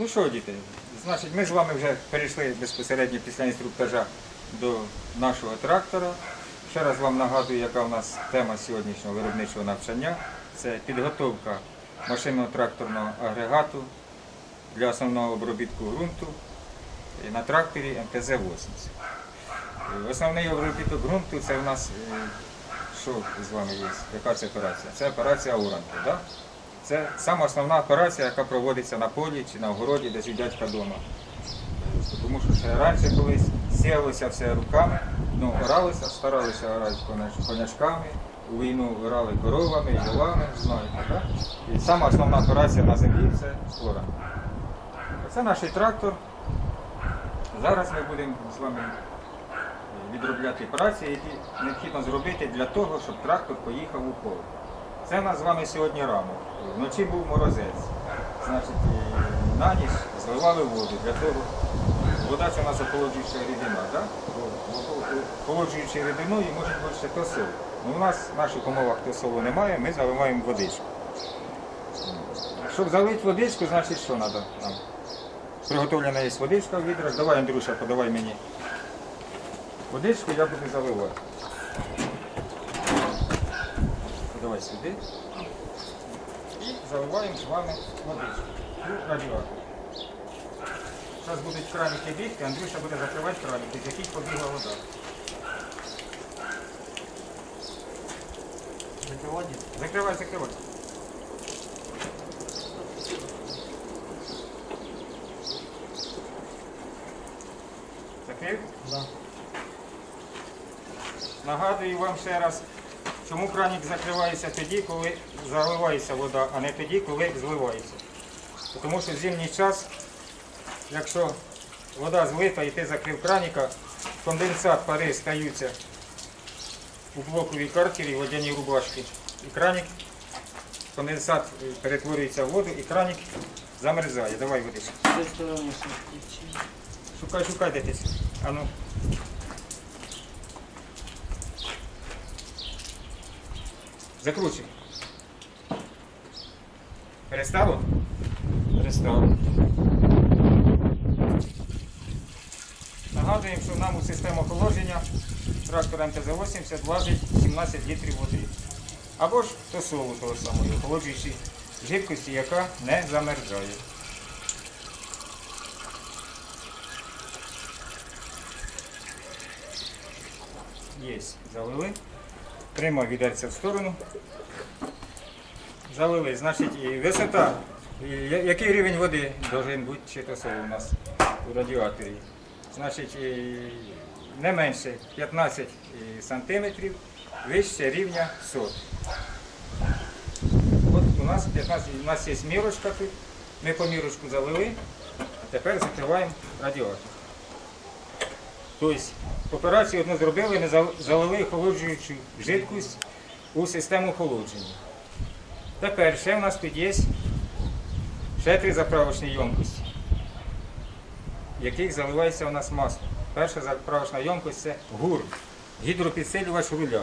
Ну що, діти, значить, ми з вами вже перейшли безпосередньо після інструктажа до нашого трактора. Ще раз вам нагадую, яка у нас тема сьогоднішнього виробничого навчання. Це підготовка машинного тракторного агрегату для основного обробітку ґрунту на тракторі МТЗ-80. Е, Основний обробіток ґрунту це у нас е, що з вами є? Яка це операція? Це операція уранки. Да? Це сама основна операція, яка проводиться на полі чи на огороді, десь у дядька вдома. Тому що ще раніше колись сіялося все руками, ну, оралося, старалися орати конячками, у війну орали коровами, волами, знаєте, так? І сама основна операція на землі це оранка. Це наш трактор. Зараз ми будемо з вами відробляти праці, які необхідно зробити для того, щоб трактор поїхав у поле. Це у нас з вами сьогодні ранок. Вночі був морозець. Значить, на ніч зливали воду для того. Вода це у нас охолоджуюча рідина, да? Бо охолоджуючою рідиною може бути ще тосол. Ну, у нас в наших умовах тосолу немає, ми заливаємо водичку. Щоб залити водичку, значить що треба нам? Приготовлена є водичка в відрах. Давай, Андрюша, подавай мені водичку, я буду заливати. Сюди. І заливаємо з вами водичку. Радіатор. Зараз будуть краники бігти, Андрюша буде закривати краники, з яких побігла вода. Закривати? Закривай, закривай. Закрив? Да. Нагадую вам ще раз, чому краник закривається тоді, коли заливається вода, а не тоді, коли зливається. Тому що в зимній час, якщо вода злита і ти закрив краніка, конденсат пари стаються у блоковій картері, водяній рубашки. І краник, конденсат е, перетворюється в воду і краник замерзає. Давай водичку. Шукай, шукай де ти. А ну. Закручуй. Перестало? Перестало. Нагадуємо, що нам у систему охолодження трактора МТЗ-80 влазить 17 літрів води. Або ж тосолу того самого, охолоджуючої жидкості, яка не замерзає. Є, залили. Тримав відерця в сторону. Залили. Значить, і висота. І який рівень води повинен бути чи то соло у нас у радіаторі? Значить, не менше 15 сантиметрів вище рівня сот. От у нас 15, у нас є мірочка тут. Ми по мірочку залили, тепер закриваємо радіатор. Тобто операцію одну зробили, ми залили охолоджуючу жидкость у систему охолодження. Тепер ще в нас тут є ще три заправочні ємкості, в яких заливається у нас масло. Перша заправочна ємкость це гур, гідропідсилювач руля.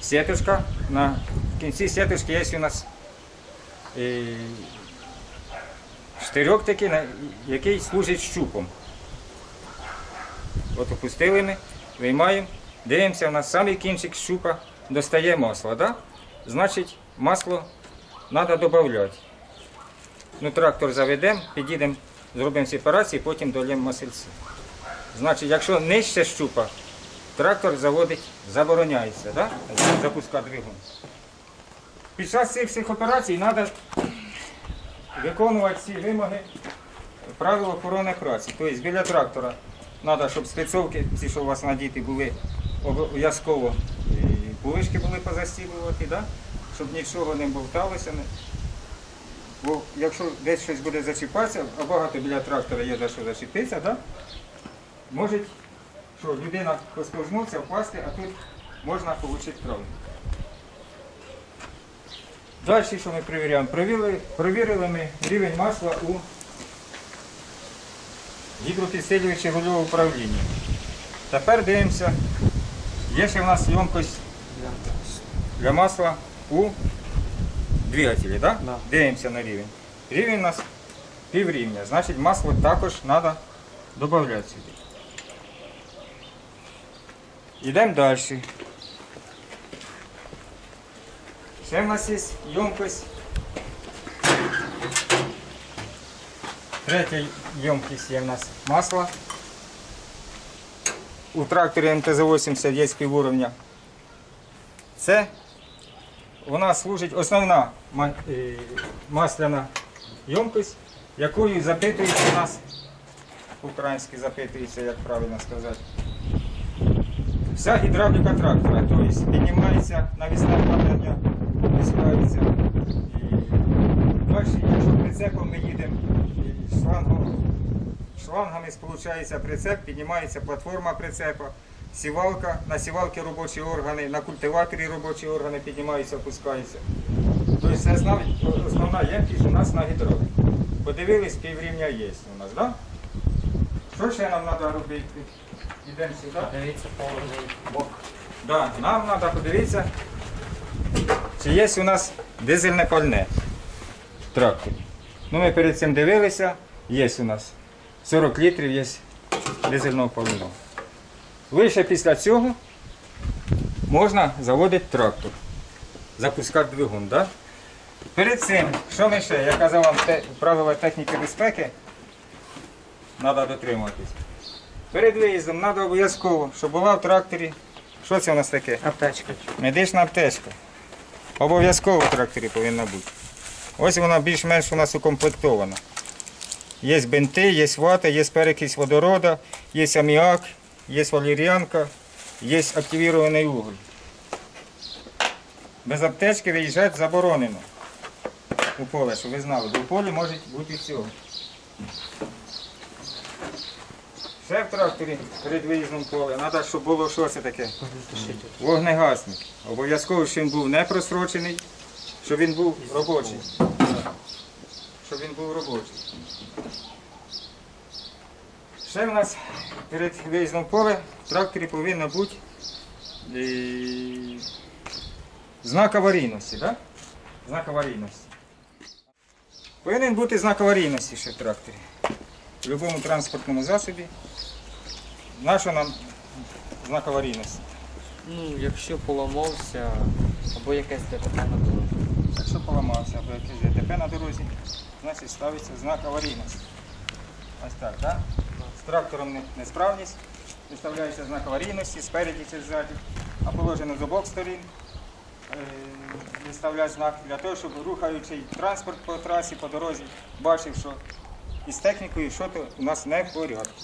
Сіточка. На в кінці сіточки є у нас е, штирьок такий, який служить щупом. От опустили ми, виймаємо, дивимося, у нас самий кінчик щупа достає масло. Да? Значить, масло треба додати. Ну, трактор заведемо, підійдемо, зробимо сепарацію, потім долємо масельці. Значить, якщо нижче щупа, трактор заводить, забороняється, да? запускати двигун. Під час цих всіх операцій треба виконувати ці вимоги правил охорони праці. Тобто біля трактора треба, щоб спецовки, ці, що у вас надіти, були обов'язково булишки були позастілювати, да? щоб нічого не болталося. Бо якщо десь щось буде зачіпатися, а багато біля трактора є за що зачепитися, да? може, що людина посковзнувся, впасти, а тут можна отримати травму. Далі, що ми перевіряємо? Провірили ми рівень масла у гідропідсилювачі рульового управління. Тепер дивимося, є ще в нас ємкость для масла у двигателі, да? Да. Дивимося на рівень. Рівень у нас пів рівня. Значить масло також треба додати сюди. Йдемо далі. Ще в нас є ємкость. Третя ємкість є в нас масло. У тракторі МТЗ-80 є півуровня. Це вона служить основна е, масляна ємкость, якою запитується у нас, українськи запитується, як правильно сказати. Вся гідравліка трактора, тобто піднімається навісне падання, опускається. І далі, якщо прицепом ми їдемо, шлангом, шлангами сполучається прицеп, піднімається платформа прицепа, сівалка, на сівалки робочі органи, на культиваторі робочі органи піднімаються, опускаються. Тобто це основна, ємкість у нас на гідравліку. Подивились, піврівня є у нас, так? Да? Що ще нам треба робити? Йдемо сюди. Дивіться бок. Да, нам треба подивитися, чи є у нас дизельне пальне в тракторі. Ну, ми перед цим дивилися, є у нас 40 літрів є дизельного пального. Лише після цього можна заводити трактор, запускати двигун. Да? Перед цим, що ми ще, я казав вам те, правила техніки безпеки, треба дотримуватись. Перед виїздом треба обов'язково, щоб була в тракторі. Що це у нас таке? Аптечка. Медична аптечка. Обов'язково в тракторі повинна бути. Ось вона більш-менш у нас укомплектована. Є бинти, є вата, є перекись водорода, є аміак, є валеріанка, є активірований уголь. Без аптечки виїжджати заборонено у поле, щоб ви знали, бо в полі може бути всього. Ще в тракторі перед виїздом поле. Треба, щоб було що це таке. Вогнегасник. Обов'язково, щоб він був не просрочений, щоб він був робочий. Він був робочий. Ще в нас перед виїздом в поле в тракторі повинна бути і... знак аварійності. Да? Знак аварійності. Повинен бути знак аварійності ще в тракторі. В будь-якому транспортному засобі. Нащо нам знак аварійності? Ну, якщо поламався, або якесь ДТП на дорозі. Якщо поламався або якесь ДТП на дорозі, значить ставиться знак аварійності. Ось так, так? З трактором несправність, виставляється знак аварійності спереді чи ззаді, а положено з обох сторін. е, Виставляють знак для того, щоб рухаючий транспорт по трасі, по дорозі, бачив, що із технікою що то у нас не в порядку.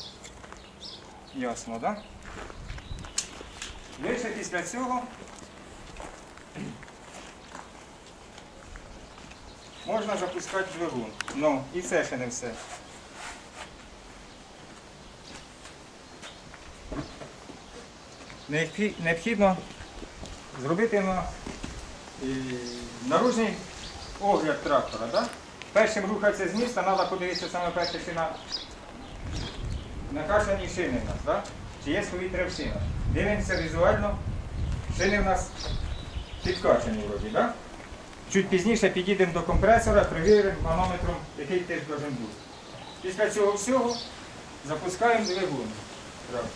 Ясно, так? Лише після цього можна запускати двигун. Ну, і це ще не все. Необхідно зробити на, наружний огляд трактора. Да? Першим рухатися з міста, треба подивитися саме перше, чи на накашані шини в нас, да? чи є повітря в шинах. Дивимося візуально, шини в нас підкачані вроді, да? Чуть пізніше підійдемо до компресора, перевіримо манометром, який теж повинен бути. Після цього всього запускаємо двигун. Трактор.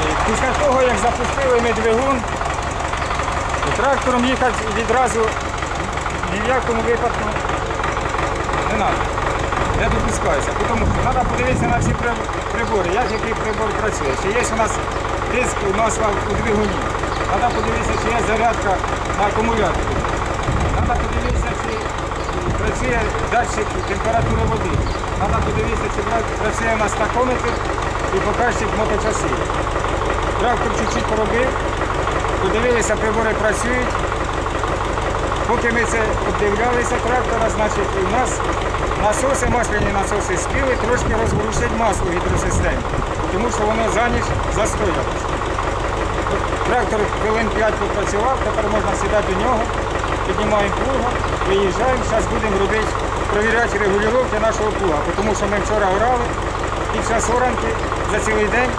І Після того, як запустили ми двигун, і трактором їхати відразу ні в якому випадку не треба. Не допускається. Тому треба подивитися на всі прибори, як який прибор працює. Чи є у нас тиск у масла у двигуні. Треба подивитися, чи є зарядка на акумуляторі. Треба подивитися, чи працює датчик температури води. Треба подивитися, чи працює у нас такометр і показчик моточаси. Трактор чуть-чуть поробив, подивилися, прибори працюють. Поки ми це обдивлялися трактора, значить у нас насоси, масляні насоси спіли, трошки розворушить масло гідросистемі, тому що воно за ніч застоялося. Трактор хвилин 5 попрацював, тепер можна сідати у нього, піднімаємо плуга, виїжджаємо, зараз будемо робити, провіряти регулювання нашого плуга, тому що ми вчора орали, під час оранки за цілий день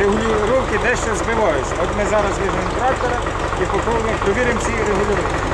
регулювання дещо збиваються. От ми зараз візьмемо трактора і попробуємо провіримо ці регулювання.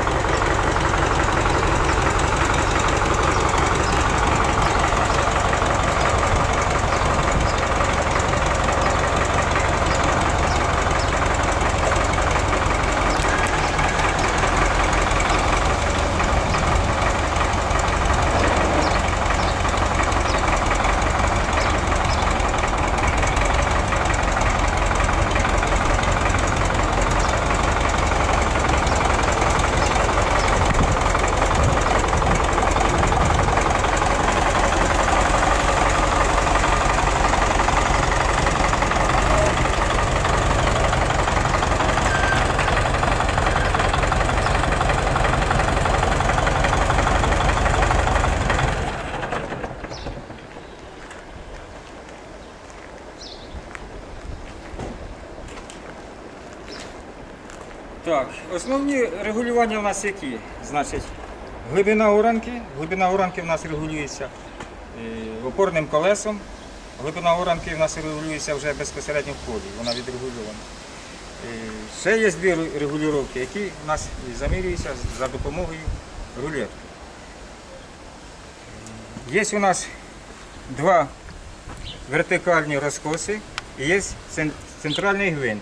Так, основні регулювання у нас які? Значить, глибина оранки. Глибина оранки в нас регулюється е, опорним колесом. Глибина оранки в нас регулюється вже безпосередньо в полі, вона відрегульована. Е, Ще є дві регулювання, які у нас замірюються за допомогою рулетки. Є у нас два вертикальні розкоси і є центральний гвинт.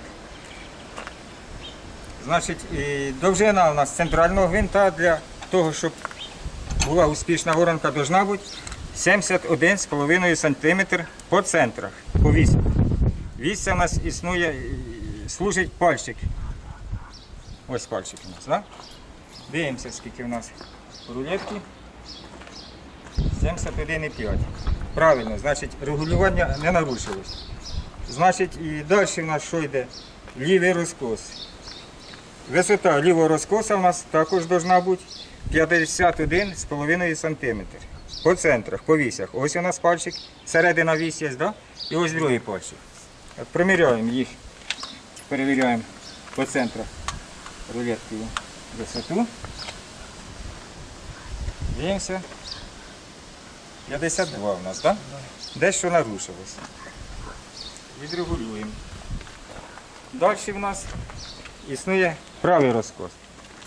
Значить, довжина у нас центрального гвинта для того, щоб була успішна воронка, должна бути 71,5 см по центрах, по вісі. Вісця у нас існує, служить пальчик. Ось пальчик у нас, так? Дивимося, скільки у нас рулетки. 71,5. Правильно, значить, регулювання не нарушилось. Значить, і далі в нас що йде? Лівий розкос. Висота лівого розкоса у нас також повинна бути 51,5 см. По центрах, по вісях. Ось у нас пальчик, середина вісь є, да? і ось другий пальчик. От Приміряємо їх, перевіряємо по центрах рулетки висоту. Дивимося. 52 у нас, так? Да? Дещо нарушилось. Відрегулюємо. Далі в нас існує правий розкос.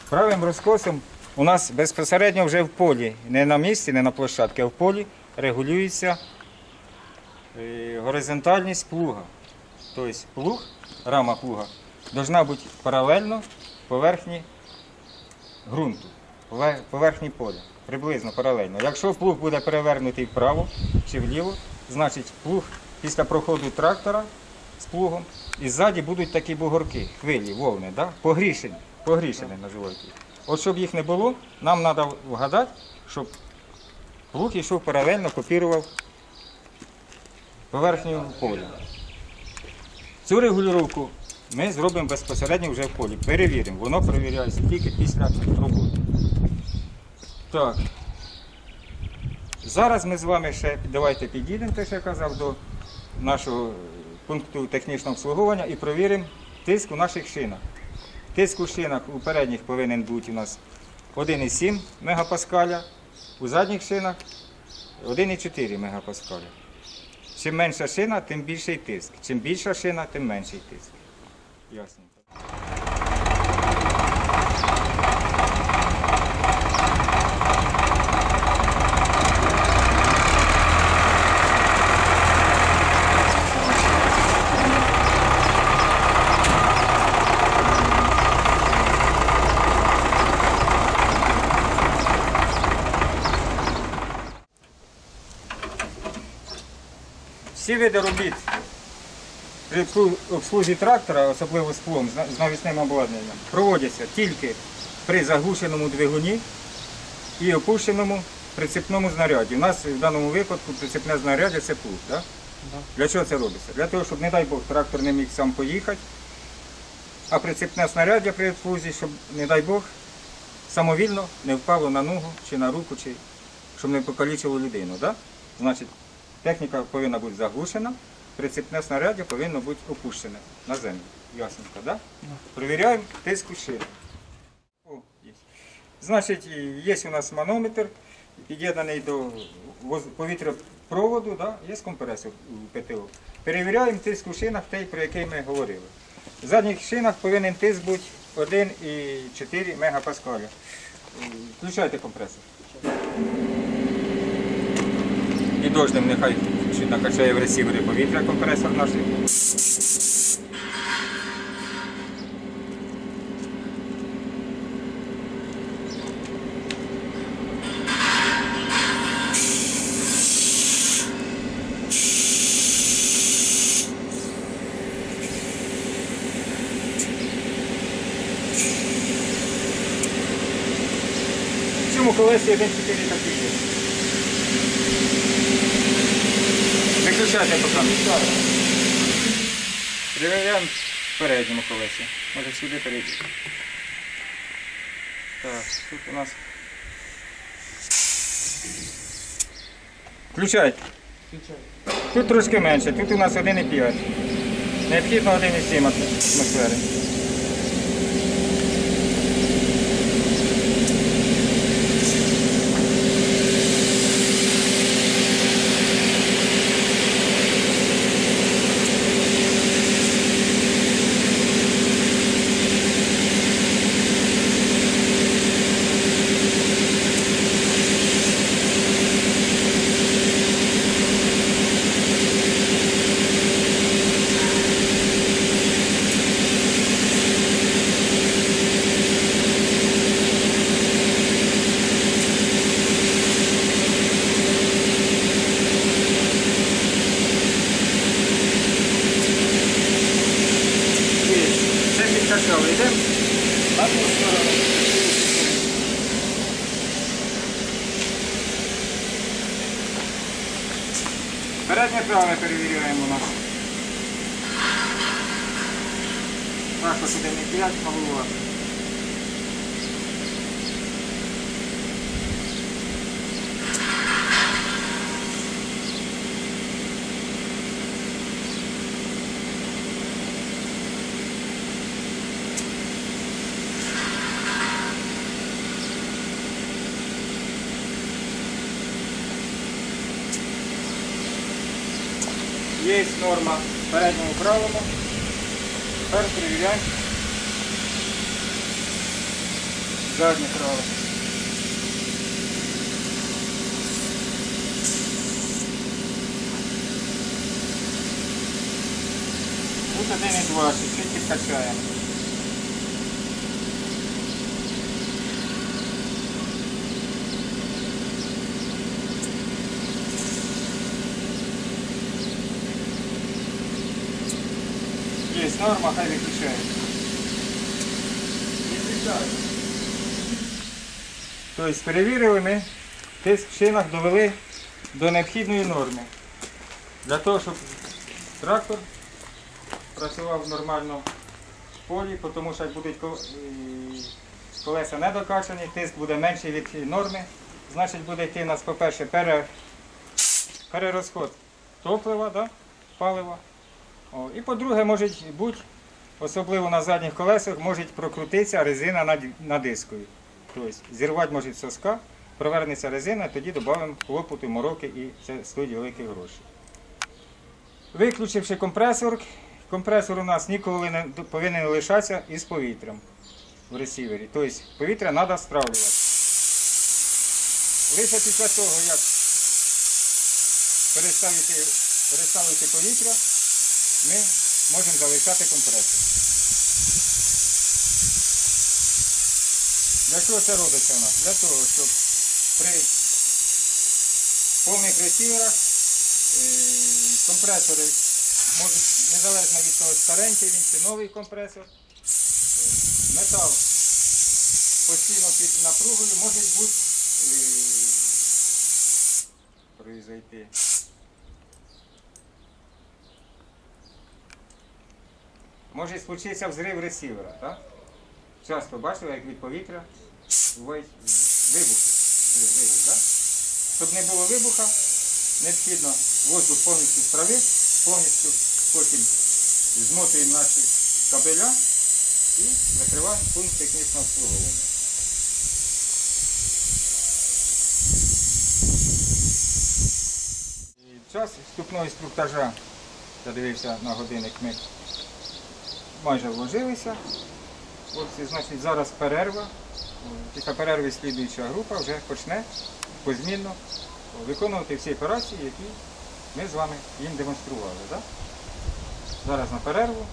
Правим розкосом у нас безпосередньо вже в полі, не на місці, не на площадці, а в полі регулюється е, горизонтальність плуга. Тобто плуг, рама плуга, повинна бути паралельно поверхні ґрунту, поверхні поля. Приблизно паралельно. Якщо плуг буде перевернутий вправо чи вліво, значить плуг після проходу трактора з плугом і ззаді будуть такі бугорки, хвилі, волни, да? погрішені, погрішені називають їх. От щоб їх не було, нам треба вгадати, щоб плуг йшов паралельно, копірував поверхню поля. Цю регулювання ми зробимо безпосередньо вже в полі. Перевіримо. Воно перевіряється тільки після роботи. Так. Зараз ми з вами ще давайте підійдемо, те, що я казав, до нашого пункту технічного обслуговування і провіримо тиск у наших шинах. Тиск у шинах у передніх повинен бути у нас 1,7 мегапаскаля, у задніх шинах 1,4 мегапаскаля. Чим менша шина, тим більший тиск. Чим більша шина, тим менший тиск. Ясно. Всі види робіт при обслузі трактора, особливо з плом, з навісним обладнанням, проводяться тільки при заглушеному двигуні і опущеному прицепному знаряді. У нас в даному випадку прицепне знаряддя це плуг. Да? Да. Для чого це робиться? Для того, щоб, не дай Бог, трактор не міг сам поїхати, а прицепне снаряддя при фузі, щоб, не дай Бог, самовільно не впало на ногу чи на руку, чи щоб не покалічило людину. Да? Значить, техніка повинна бути заглушена, прицепне снаряддя повинно бути опущене на землю. Ясненько, да? Провіряємо тиск у. О, є. Значить, є у нас манометр, під'єднаний до повітряпроводу, да? є компресор у ПТО. Перевіряємо тиск у шинах, той, про який ми говорили. В задніх шинах повинен тиск бути 1,4 мегапаскаля. Е, Включайте компресор. І дождем нехай чуть накачає в ресівері повітря компресор наш. В цьому 1,4 такий є. Виключайте поки. Перевіряємо в передньому колесі. Може сюди перейти. Так, тут у нас. Включайте. Тут трошки менше, тут у нас 1,5. Необхідно 1,7 атмосфери. Є. Це підкачали. Йдемо на ту сторону. Переднє праве перевіряємо у нас. Також 1,5 голова. Є норма передньому правому. Тепер перевіряємо. Заднє право. Тут один і два, норма, хай виключає. Тобто перевірили ми, тиск в шинах довели до необхідної норми. Для того, щоб трактор працював в полі, тому що як будуть колеса не докачані, тиск буде менший від норми, значить буде йти у нас, по-перше, перерозход топлива, да? палива. І по-друге, може бути, особливо на задніх колесах, може прокрутитися резина над дискою. Тобто зірвати може соска, провернеться резина, тоді додаємо клопоту, мороки і це стоїть великі гроші. Виключивши компресор, компресор у нас ніколи не повинен лишатися із повітрям в ресівері. Тобто повітря треба стравлювати. Лише після того, як переставити, переставити повітря, ми можемо залишати компресор. Для чого це робиться у нас? Для того, щоб при повних ресіверах е, компресори можуть, незалежно від того, старенький він чи новий компресор, е, метал постійно під напругою може бути е, произойти може случитися взрив ресівера. Так? Часто бачили, як від повітря вибухи. Взрив, вибух, так? Щоб не було вибуха, необхідно воздух повністю стравити, повністю потім змотуємо наші кабеля і закриваємо пункт технічного обслуговування. Час вступного інструктажа, я дивився на годинник, ми майже вложилися. Хлопці, значить, зараз перерва. Після перерви слідуюча група вже почне позмінно виконувати всі операції, які ми з вами їм демонстрували. Так? Зараз на перерву.